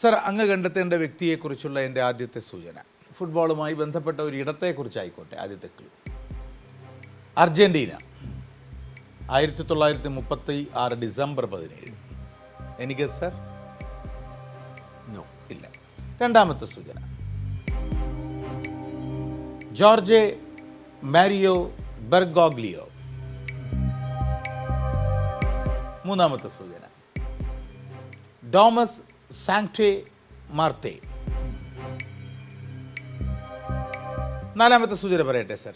Sir അങ്ങ് കണ്ടെത്തേണ്ട വ്യക്തിയെക്കുറിച്ചുള്ള എന്റെ ആദ്യത്തെ സൂചന. ഫുട്ബോളുമായി ബന്ധപ്പെട്ട ഒരു ഇടത്തെക്കുറിച്ചായിക്കോട്ടെ ആദ്യത്തെ ക്ലൂ അർജന്റീന ആയിരത്തി തൊള്ളായിരത്തി മുപ്പത്തി ആറ് ഡിസംബർ പതിനേഴ്. എനിക്ക് സർ? നോ ഇല്ല. രണ്ടാമത്തെ സൂചന. Jorge Mario Bergoglio. മൂന്നാമത്തെ സൂചന. Domus Sanctae Marthae. നാലാമത്തെ സൂചന പറയട്ടെ സർ.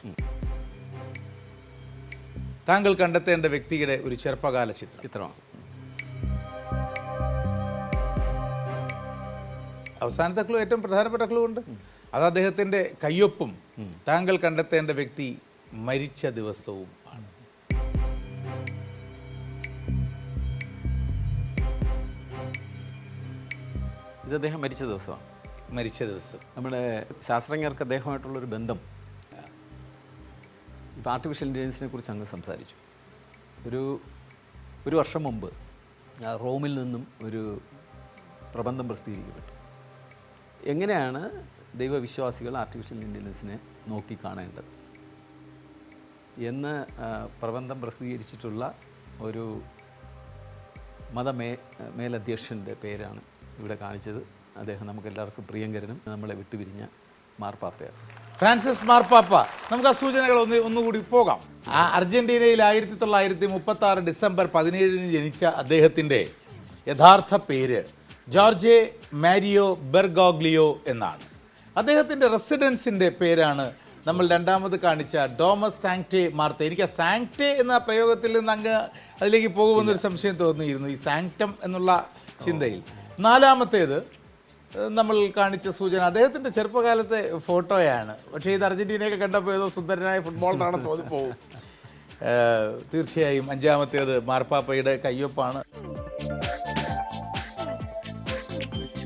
താങ്കൾ കണ്ടെത്തേണ്ട വ്യക്തിയുടെ ഒരു ചെറുപ്പകാല ചിത്രം. ചിത്രമാണ് അവസാനത്തെ ക്ലൂ ഏറ്റവും പ്രധാനപ്പെട്ട ക്ലൂ ഉണ്ട്. അത് അദ്ദേഹത്തിന്റെ കയ്യൊപ്പും താങ്കൾ കണ്ടെത്തേണ്ട വ്യക്തി മരിച്ച ദിവസവും ഇത് അദ്ദേഹം മരിച്ച ദിവസമാണ്. മരിച്ച ദിവസം. നമ്മുടെ ശാസ്ത്രജ്ഞർക്ക് അദ്ദേഹമായിട്ടുള്ളൊരു ബന്ധം. ഇപ്പോൾ ആർട്ടിഫിഷ്യൽ ഇന്റലിജൻസിനെ കുറിച്ച് അങ്ങ് സംസാരിച്ചു. ഒരു ഒരു വർഷം മുമ്പ് റോമിൽ നിന്നും ഒരു പ്രബന്ധം പ്രസിദ്ധീകരിക്കപ്പെട്ടു. എങ്ങനെയാണ് ദൈവവിശ്വാസികൾ ആർട്ടിഫിഷ്യൽ ഇന്റലിജൻസിനെ നോക്കിക്കാണേണ്ടത് എന്ന് പ്രബന്ധം പ്രസിദ്ധീകരിച്ചിട്ടുള്ള ഒരു മതമേ മേലധ്യക്ഷന്റെ പേരാണ് ഇവിടെ കാണിച്ചത്. അദ്ദേഹം നമുക്ക് എല്ലാവർക്കും പ്രിയങ്കരനും നമ്മളെ വിട്ടുപിരിഞ്ഞ മാർപ്പാപ്പയാണ്. ഫ്രാൻസിസ് മാർപ്പാപ്പ നമുക്ക് ആ സൂചനകൾ ഒന്ന് ഒന്നുകൂടി പോകാം. ആ അർജന്റീനയിൽ ആയിരത്തി തൊള്ളായിരത്തി മുപ്പത്തി ആറ് ഡിസംബർ പതിനേഴിന് ജനിച്ച അദ്ദേഹത്തിന്റെ യഥാർത്ഥ പേര് ജോർജെ മാരിയോ ബെർഗോഗ്ലിയോ എന്നാണ്. അദ്ദേഹത്തിന്റെ റെസിഡൻസിന്റെ പേരാണ് നമ്മൾ രണ്ടാമത് കാണിച്ച ഡോമസ് സാങ്ക്ടെ മാർത്ത. എനിക്ക് ആ സാങ്ക്ടെ എന്ന പ്രയോഗത്തിൽ നിന്ന് അങ്ങ് അതിലേക്ക് പോകുമെന്നൊരു സംശയം തോന്നിയിരുന്നു ഈ സാങ്ക്ടം എന്നുള്ള ചിന്തയിൽ. നാലാമത്തേത് നമ്മൾ കാണിച്ച സൂചന. അദ്ദേഹത്തിന്റെ ചെറുപ്പകാലത്തെ ഫോട്ടോയാണ്. പക്ഷേ ഇത് അർജന്റീനയൊക്കെ കണ്ടപ്പോൾ ഏതോ സുന്ദരനായ ഫുട്ബോളറാണെന്ന് തോന്നിപ്പോവും. തീർച്ചയായും അഞ്ചാമത്തേത് മാർപ്പാപ്പയുടെ കയ്യൊപ്പാണ്.